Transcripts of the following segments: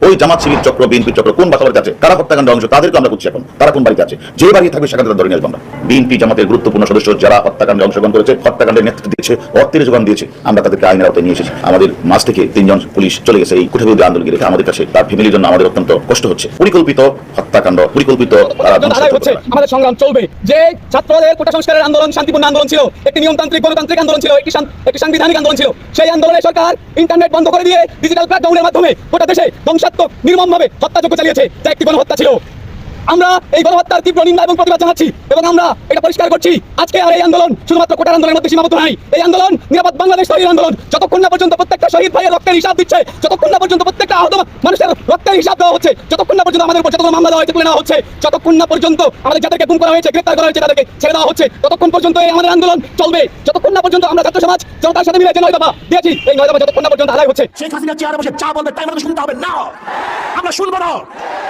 ওই জামাত শিবির চক্র বিএনপি চক্র কোন বাসাবাড়িতে আছে কারা হত্যাকাণ্ড অংশ তাদেরকে আমরা খুঁজছি এখন। তারা কোন বাড়িতে আছে? যে বাড়ি থাকবে সেখানে তারা ধরে নিয়ে আমরা। বিএনপি জামাতের গুরুত্বপূর্ণ সদস্য যারা হত্যাকাণ্ডে অংশগ্রহণ করেছে হত্যাকাণ্ডের নেতৃত্ব দিয়েছে অর্থের যোগান দিয়েছে আমরা তাদেরকে আইনের আওতায় নিয়ে এসেছি। আমাদের মাঝ থেকে তিনজন পুলিশ চলে গেছে এই কুঠাবিরোধী আন্দোলন রেখে আমাদের কাছে তার ফ্যামিলির জন্য আমাদের অত্যন্ত কষ্ট হচ্ছে। পরিকল্পিত হত্যাকাণ্ড পরিকল্পিত তারা ধ্বংস আমাদের সংগ্রাম চলবে। যে ছাত্রদের কোটা সংস্কারের আন্দোলন শান্তিপূর্ণ আন্দোলন ছিল একটি নিয়মতান্ত্রিক গণতান্ত্রিক আন্দোলন ছিল একটি একটি সাংবিধানিক আন্দোলন ছিল সেই আন্দোলনে সরকার ইন্টারনেট বন্ধ করে দিয়ে ডিজিটাল ক্র্যাকডাউনের মাধ্যমে গোটা দেশে ধ্বংসাত্মক নির্মমভাবে হত্যাযজ্ঞ চালিয়েছে যা একটি গণহত্যা ছিল। আমরা এই গণহত্যার তীব্র নিন্দা এবং প্রতিবাদ জানাচ্ছি এবং আমরা এটা পরিষ্কার করছি। আজকে আর এই আন্দোলন শুধুমাত্র কোটার আন্দোলনের মধ্যে সীমাবদ্ধ নাই। এই আন্দোলন নিরাপদ বাংলাদেশ তৈরির আন্দোলন। যতক্ষণ না পর্যন্ত প্রত্যেকটা শহীদ ভাইয়ের রক্তের হিসাব দিচ্ছে, যতক্ষণ না পর্যন্ত প্রত্যেকটা আহত মানুষের রক্তের হিসাব দেওয়া হচ্ছে, যতক্ষণ না পর্যন্ত আমাদের উপর যতগুলো মামলা দেওয়া হয়েছে তুলে হচ্ছে, যতক্ষণ না পর্যন্ত আমাদের যাদেরকে গুম করা হয়েছে, গ্রেপ্তার করা হয়েছে, তাদেরকে ছেড়ে দেওয়া হচ্ছে, ততক্ষণ পর্যন্ত এই আমাদের আন্দোলন চলবে। যতক্ষণ না পর্যন্ত আমরা ছাত্র সমাজ, জনতার সাথে মিলে যে নয় দফা দিয়েছি, এই নয় দফা যতক্ষণ না পর্যন্ত আদায় হচ্ছে। শেখ হাসিনা চেয়ারে বসে চা বলবে আমাদের শুনতে হবে না। আমরা শুনব না।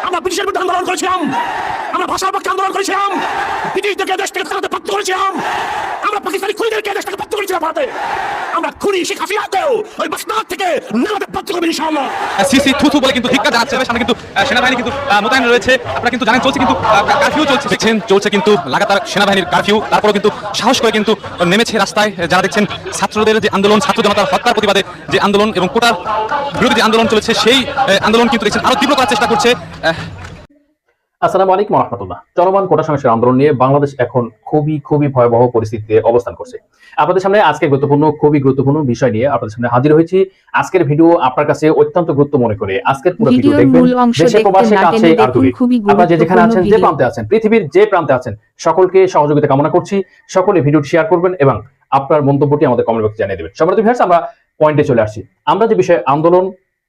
আমরা ব্রিটিশের বিরুদ্ধে আন্দোলন করেছিলাম। আমরা ভাষার পক্ষে আন্দোলন করেছিলাম। ব্রিটিশদেরকে দেশ থেকে তাড়াতে বাধ্য করেছিলাম। আমরা পাকিস্তানি খুনিদেরকে দেশ থেকে বাধ্য করেছিলাম ভারতে। আমরা খুনি শেখ হাসিনাকেও ওই বাসনাথ থেকে নামাতে বাধ্য করবেন ইনশাআল্লাহ। সিসি থুথু বলে কিন্তু ধিক্কার জানাচ্ছে সামনে কিন্তু সেনাবাহিনী কিন্তু মোতায়েন রয়েছে। আপনারা কিন্তু জানেন চলছে কিন্তু কারফিউ চলছে। দেখছেন, চলছে কিন্তু লাগাতার সেনাবাহিনীর কারফিউ তারপরেও কিন্তু সাহস করে কিন্তু নেমেছে রাস্তায়। যারা দেখছেন, ছাত্রদের যে আন্দোলন, ছাত্র জনতার হত্যার প্রতিবাদে যে আন্দোলন এবং কোটার বিরোধী যে আন্দোলন চলেছে, সেই আন্দোলন কিন্তু দেখছেন আরও তীব্র করার চেষ্টা করছে। আসসালামু আলাইকুম রহমতুল্লাহ। চলমান কোটা সংস্কার আন্দোলন নিয়ে বাংলাদেশ এখন খুবই খুবই ভয়াবহ পরিস্থিতিতে অবস্থান করছে। আপনাদের সামনে আজকে গুরুত্বপূর্ণ খুবই গুরুত্বপূর্ণ বিষয় নিয়ে আপনাদের সামনে হাজির হয়েছি। আজকের ভিডিও আপনার কাছে অত্যন্ত গুরুত্ব মনে করে। আজকের পুরো ভিডিও দেখবেন। মূল অংশ দেশে দেখতে প্রবাসে কাছে আর দূরে। আপনারা যে যেখানে আছেন যে প্রান্তে আছেন পৃথিবীর যে প্রান্তে আছেন সকলকে সহযোগিতা কামনা করছি। সকলে ভিডিওটি শেয়ার করবেন এবং আপনার মন্তব্যটি আমাদের কমেন্ট বক্সে জানিয়ে দেবেন। সম্মানিত ভিউয়ার্স আমরা পয়েন্টে চলে আসছি। আমরা যে বিষয়ে আন্দোলন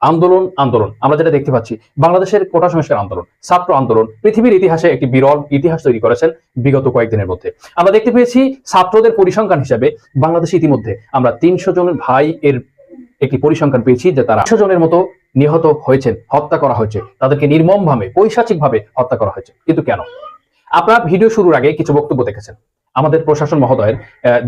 আন্দোলন আন্দোলন। আমরা যেটা দেখতে পাচ্ছি, বাংলাদেশের কোটা সংস্কার আন্দোলন, ছাত্র আন্দোলন, পৃথিবীর ইতিহাসে একটি বিরল ইতিহাস তৈরি করেছেন বিগত কয়েকদিনের মধ্যে। আমরা দেখতে পেয়েছি ছাত্রদের পরিসংখ্যান হিসাবে বাংলাদেশে ইতিমধ্যে আমরা তিনশো জন ভাই এর একটি পরিসংখ্যান পেয়েছি যে তারা একশো জনের মতো নিহত হয়েছেন, হত্যা করা হয়েছে। তাদেরকে নির্মম ভাবে পৈশাচিক ভাবে হত্যা করা হয়েছে। কিন্তু কেন? আপনারা ভিডিও শুরুর আগে কিছু বক্তব্য দেখেছেন। আমাদের প্রশাসন মহোদয়ের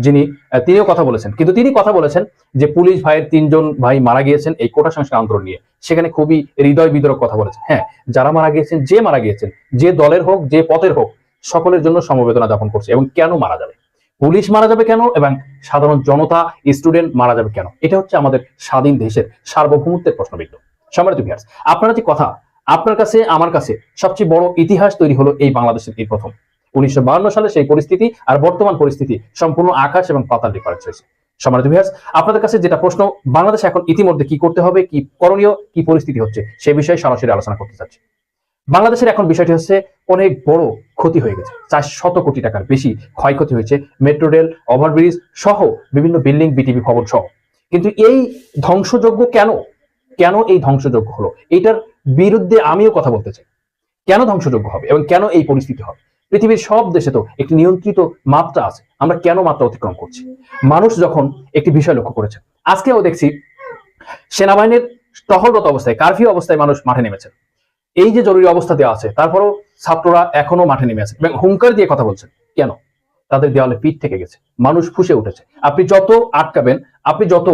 যিনি তিনিও কথা বলেছেন। কিন্তু তিনি কথা বলেছেন যে পুলিশ ভাইয়ের তিনজন ভাই মারা গিয়েছেন এই কোটা সংস্কার আন্দোলন নিয়ে। সেখানে খুবই হৃদয় বিদরক কথা বলেছেন। হ্যাঁ যারা মারা গিয়েছেন, যে মারা গিয়েছেন, যে দলের হোক, যে পথের হোক, সকলের জন্য সমবেদনা যাপন করছে এবং কেন মারা যাবে? পুলিশ মারা যাবে কেন এবং সাধারণ জনতা, স্টুডেন্ট মারা যাবে কেন? এটা হচ্ছে আমাদের স্বাধীন দেশের সার্বভৌমত্বের প্রশ্নবিদ্ধ। সম্মানিত ভিউয়ার্স আপনারা যে কথা, আপনার কাছে, আমার কাছে সবচেয়ে বড় ইতিহাস তৈরি হলো এই বাংলাদেশের এই প্রথম। উনিশশো সালে সেই পরিস্থিতি আর বর্তমান পরিস্থিতি সম্পূর্ণ আকাশ এবং পাতাল ডিফারেন্স হয়েছে। সম্মানিত ভিউয়ার্স আপনাদের কাছে যেটা প্রশ্ন, বাংলাদেশ এখন ইতিমধ্যে কি করতে হবে, কি করণীয়, কি পরিস্থিতি হচ্ছে, সে বিষয়ে সরাসরি আলোচনা করতে চাচ্ছি। বাংলাদেশের এখন বিষয়টি হচ্ছে অনেক বড় ক্ষতি হয়ে গেছে। চার শত কোটি টাকার বেশি ক্ষয়ক্ষতি হয়েছে মেট্রো রেল, ওভারব্রিজ সহ বিভিন্ন বিল্ডিং, বিটিভি ভবন সহ। কিন্তু এই ধ্বংসযোগ্য কেন? কেন এই ধ্বংসযোগ্য হলো? এটার বিরুদ্ধে আমিও কথা বলতে চাই। কেন ধ্বংসযোগ্য হবে এবং কেন এই পরিস্থিতি হবে? পৃথিবীর সব দেশে তো একটি নিয়ন্ত্রিত মাত্রা আছে। আমরা কেন মাত্রা অতিক্রম করছি? মানুষ যখন একটি বিষয় লক্ষ্য করেছে, আজকেও দেখছি সেনাবাহিনীর টহলরত অবস্থায় কারফিউ অবস্থায় মানুষ মাঠে নেমেছে। এই যে জরুরি অবস্থা দেওয়া আছে, তারপরও ছাত্ররা এখনও মাঠে নেমে আছে। এবং হুঙ্কার দিয়ে কথা বলছেন, কেন? তাদের দেওয়ালে পিঠ থেকে গেছে, মানুষ ফুসে উঠেছে। আপনি যত আটকাবেন, আপনি যত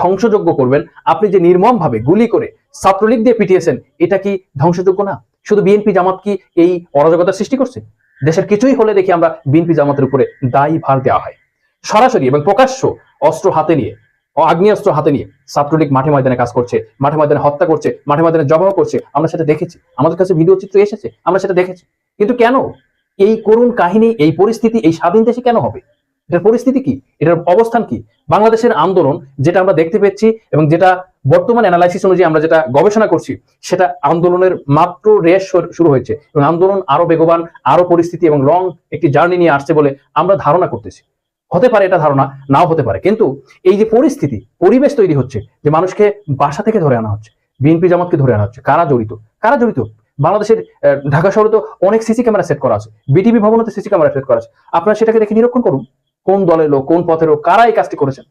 ধ্বংসযোগ্য করবেন, আপনি যে নির্মম ভাবে গুলি করে ছাত্রলীগ দিয়ে পিটিয়েছেন, এটা কি ধ্বংসযোগ্য না? শুধু বিএনপি জামাত কি এই অরাজকতার সৃষ্টি করছে? দেশের কিছুই হলে দেখি আমরা বিএনপি জামাতের উপরে দায়ী ভার দেওয়া হয়। সরাসরি এবং প্রকাশ্য অস্ত্র হাতে নিয়ে, আগ্নেয়াস্ত্র হাতে নিয়ে ছাত্রলীগ মাঠে ময়দানে কাজ করছে, মাঠে ময়দানে হত্যা করছে, মাঠে ময়দানে জবাব করছে, আমরা সেটা দেখেছি। আমাদের কাছে ভিডিও চিত্র এসেছে, আমরা সেটা দেখেছি। কিন্তু কেন? এই করুণ কাহিনী, এই পরিস্থিতি, এই স্বাধীন দেশে কেন হবে? এটার পরিস্থিতি কি? এটার অবস্থান কি? বাংলাদেশের আন্দোলন, যেটা আমরা দেখতে পেয়েছি এবং যেটা বর্তমান অ্যানালাইসিস অনুযায়ী আমরা যেটা গবেষণা করছি, সেটা আন্দোলনের মাত্র রেস শুরু- হয়েছে এবং আন্দোলন আরও বেগবান, আরও পরিস্থিতি এবং লং একটি জার্নি নিয়ে আসছে বলে আমরা ধারণা করতেছি। হতে পারে এটা ধারণা, নাও হতে পারে। কিন্তু এই যে পরিস্থিতি, পরিবেশ তৈরি হচ্ছে, যে মানুষকে বাসা থেকে ধরে আনা হচ্ছে বিএনপি জামাতকে ধরে আনা হচ্ছে, কারা জড়িত? কারা জড়িত? বাংলাদেশের ঢাকা শহরে তো অনেক সিসি ক্যামেরা সেট করা আছে বিটিভি ভবনতে সিসি ক্যামেরা সেট করা আছে। আপনারা সেটাকে দেখে নিরীক্ষণ করুন। কোন দলের লোক, কোন পথের লোক, কারা এই কাজটি করেছেন?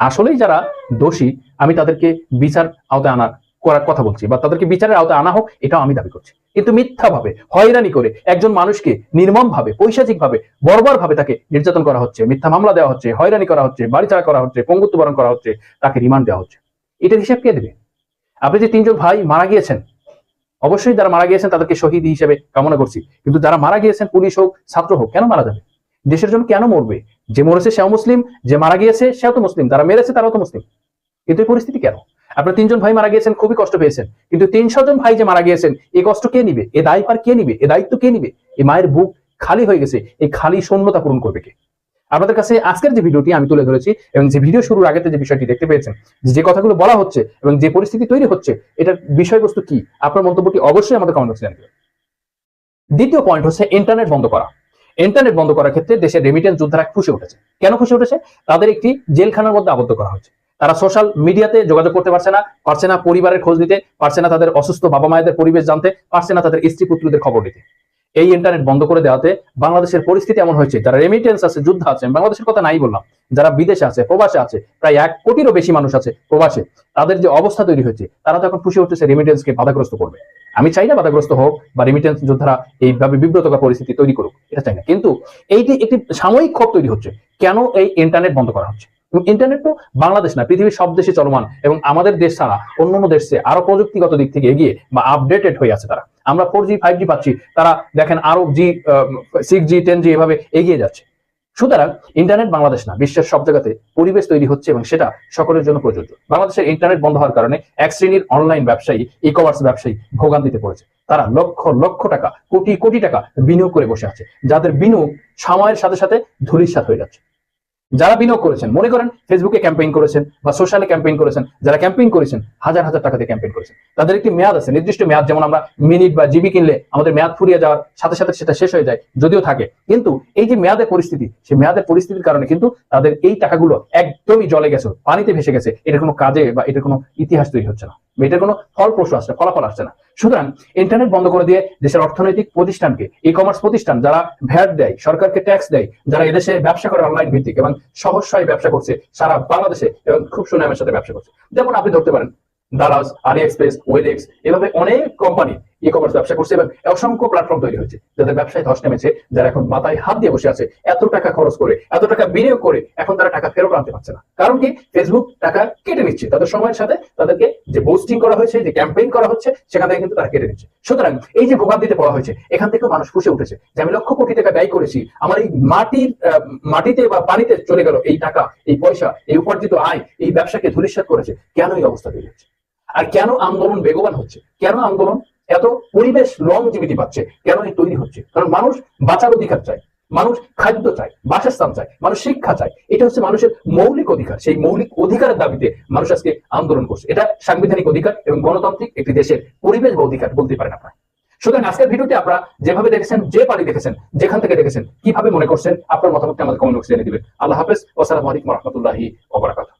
আসলেই যারা দোষী, আমি তাদেরকে বিচার আওতায় আনার করার কথা বলছি বা তাদেরকে বিচারের আওতায় আনা হোক, এটাও আমি দাবি করছি। কিন্তু মিথ্যা ভাবে হয়রানি করে একজন মানুষকে নির্মম ভাবে পৈশাচিক ভাবে বর্বর ভাবে তাকে নির্যাতন করা হচ্ছে, মিথ্যা মামলা দেওয়া হচ্ছে, হয়রানি করা হচ্ছে বাড়ি ছাড়া করা হচ্ছে, পঙ্গুত্ব বরণ করা হচ্ছে, তাকে রিমান্ড দেওয়া হচ্ছে। এটার হিসাব কে দেবে? আপনি যে তিনজন ভাই মারা গিয়েছেন, অবশ্যই যারা মারা গিয়েছেন তাদেরকে শহীদ হিসেবে কামনা করছি। কিন্তু যারা মারা গিয়েছেন, পুলিশ হোক, ছাত্র হোক, কেন মারা যাবে? দেশের জন্য কেন মরবে? যে মরেছে সেও মুসলিম, যে মারা গিয়েছে সেও তো মুসলিম, যারা মেরেছে তারাও তো মুসলিম। কিন্তু এই পরিস্থিতি কেন? আপনার তিনজন ভাই মারা গিয়েছেন, খুবই কষ্ট পেয়েছেন, কিন্তু তিনশো জন ভাই যে মারা গিয়েছেন এই কষ্ট কে নিবে? এ দায়পার কে নিবে? এ দায়িত্ব কে নিবে? এই মায়ের বুক খালি হয়ে গেছে এই খালি শূন্যতা পূরণ করবে কে? আপনাদের কাছে আজকের যে ভিডিওটি আমি তুলে ধরেছি এবং যে ভিডিও শুরুর আগেতে যে বিষয়টি দেখতে পেয়েছেন, যে কথাগুলো বলা হচ্ছে এবং যে পরিস্থিতি তৈরি হচ্ছে, এটার বিষয়বস্তু কি? আপনার মন্তব্যটি অবশ্যই আমাদের কমেন্ট বক্সে জানাবেন দ্বিতীয় পয়েন্ট হচ্ছে ইন্টারনেট বন্ধ করা। ইন্টারনেট বন্ধ করার ক্ষেত্রে দেশের রেমিটেন্স যোদ্ধারা খুশি উঠেছে। কেন খুশি উঠেছে? তাদের একটি জেলখানার মধ্যে আবদ্ধ করা হয়েছে। তারা সোশ্যাল মিডিয়াতে যোগাযোগ করতে পারছে না পারছে না পরিবারের খোঁজ নিতে, পারছে না তাদের অসুস্থ বাবা মায়েদের পরিবেশ জানতে, পারছে না তাদের স্ত্রী পুত্রদের খবর নিতে। এই ইন্টারনেট বন্ধ করে দেওয়াতে বাংলাদেশের পরিস্থিতি এমন হয়েছে। যারা রেমিটেন্স আছে, যুদ্ধ আছে বাংলাদেশের কথা নাই বললাম। যারা বিদেশে আছে, প্রবাসে আছে, প্রায় এক কোটিরও বেশি মানুষ আছে প্রবাসে। তাদের যে অবস্থা তৈরি হয়েছে, তারা তো এখন খুশি হচ্ছে রেমিটেন্সকে বাধাগ্রস্ত করবে। আমি চাই না বাধাগ্রস্ত হোক বা রেমিটেন্স যোদ্ধারা এইভাবে বিব্রতকর পরিস্থিতি তৈরি করুক, এটা চাই না। কিন্তু এইটি একটি সাময়িক ক্ষোভ তৈরি হচ্ছে, কেন এই ইন্টারনেট বন্ধ করা হচ্ছে? ইন্টারনেট তো বাংলাদেশ না, পৃথিবীর সব দেশে চলমান এবং আমাদের দেশ ছাড়া অন্যান্য দেশে আরও প্রযুক্তিগত দিক থেকে এগিয়ে বা আপডেটেড হয়ে আছে তারা। আমরা ফোর জি ফাইভ জি পাচ্ছি। তারা দেখেন আরও জি সিক্স জি টেন জি এভাবে এগিয়ে যাচ্ছে। সুতরাং ইন্টারনেট বাংলাদেশ না, বিশ্বের সব জায়গাতে পরিবেশ তৈরি হচ্ছে এবং সেটা সকলের জন্য প্রযোজ্য। বাংলাদেশের ইন্টারনেট বন্ধ হওয়ার কারণে এক শ্রেণির অনলাইন ব্যবসায়ী ই কমার্স ব্যবসায়ী ভোগান্তিতে পড়েছে। তারা লক্ষ লক্ষ টাকা, কোটি কোটি টাকা বিনিয়োগ করে বসে আছে, যাদের বিনিয়োগ সময়ের সাথে সাথে ধূলিসাৎ হয়ে যাচ্ছে। যারা বিনিয়োগ করেছেন, মনে করেন ফেসবুকে ক্যাম্পেইন করেছেন বা সোশ্যালে ক্যাম্পেইন করেছেন, যারা ক্যাম্পেইন করেছেন, হাজার হাজার টাকা দিয়ে ক্যাম্পেইন করেছেন। তাদের একটি মেয়াদ আছে, নির্দিষ্ট মেয়াদ, যেমন আমরা মিনিট বা জিবি কিনলে আমাদের মেয়াদ ফুরিয়ে যাওয়ার সাথে সাথে সেটা শেষ হয়ে যায়, যদিও থাকে। কিন্তু এই যে মেয়াদের পরিস্থিতি, সেই মেয়াদের পরিস্থিতির কারণে কিন্তু তাদের এই টাকাগুলো একদমই জলে গেছে, পানিতে ভেসে গেছে। এটার কোনো কাজে বা এটার কোনো ইতিহাস তৈরি হচ্ছে না এটার কোনো ফলপ্রসূ আসছে, ফলাফল আসছে না। সুতরাং ইন্টারনেট বন্ধ করে দিয়ে দেশের অর্থনৈতিক প্রতিষ্ঠানকে ই কমার্স প্রতিষ্ঠান, যারা ভ্যাট দেয়, সরকারকে ট্যাক্স দেয়, যারা এদেশে ব্যবসা করে অনলাইন ভিত্তিক এবং সহসায় ব্যবসা করছে, সারা বাংলাদেশে এবং খুব সুনামের সাথে ব্যবসা করছে। যেমন আপনি ধরতে পারেন দারাজ আলি এক্সপ্রেস ওয়েলেক্স এভাবে অনেক কোম্পানি ই কমার্স ব্যবসা করছে এবং অসংখ্য প্ল্যাটফর্ম তৈরি হয়েছে, যাদের ব্যবসায় ধস নেমেছে, যারা এখন মাথায় হাত দিয়ে বসে আছে, এত টাকা খরচ করে, এত টাকা বিনিয়োগ করে, এখন তারা টাকা ফেরত আনতে পারছে না। কারণ কি? ফেসবুক টাকা কেটে নিচ্ছে, তাদের সময়ের সাথে তাদেরকে যে পোস্টিং করা হয়েছে, যে ক্যাম্পেইন করা হচ্ছে, সেখান থেকে কিন্তু তারা কেটে নিচ্ছে। সুতরাং এই যে ভোগান্তিতে পড়া হয়েছে, এখান থেকেও মানুষ ফুসে উঠেছে যে আমি লক্ষ কোটি টাকা ব্যয় করেছি, আমার এই মাটির মাটিতে বা পানিতে চলে গেল এই টাকা, এই পয়সা, এই উপার্জিত আয়, এই ব্যবসাকে ধূলিসাৎ করেছে, কেন এই অবস্থা তৈরি হচ্ছে? আর কেন আন্দোলন বেগবান হচ্ছে? কেন আন্দোলন? এত পরিবেশ লংজিভিটি পাচ্ছে। কেন এই তৈরি হচ্ছে? কারণ মানুষ বাঁচার অধিকার চায়। মানুষ খাদ্য চায়, বাসস্থান চায়, মানুষ শিক্ষা চায়। এটা হচ্ছে মানুষের মৌলিক অধিকার। সেই মৌলিক অধিকারের দাবিতে মানুষ আজকে আন্দোলন করছে। এটা সাংবিধানিক অধিকার এবং গণতান্ত্রিক একটি দেশের পরিবেশ বা অধিকার বলতে পারেন আপনারা। সুতরাং আজকের ভিডিওটি আপনারা যেভাবে দেখেছেন, যে পারি দেখেছেন, যেখান থেকে দেখেছেন, কীভাবে মনে করছেন, আপনার মতামতকে আমাদের কমেন্ট বক্সে জেনে দিবেন। আল্লাহ হাফেজ। ওসালামু আলাইকুম রহমতুল্লাহি ওবরাকাতুহু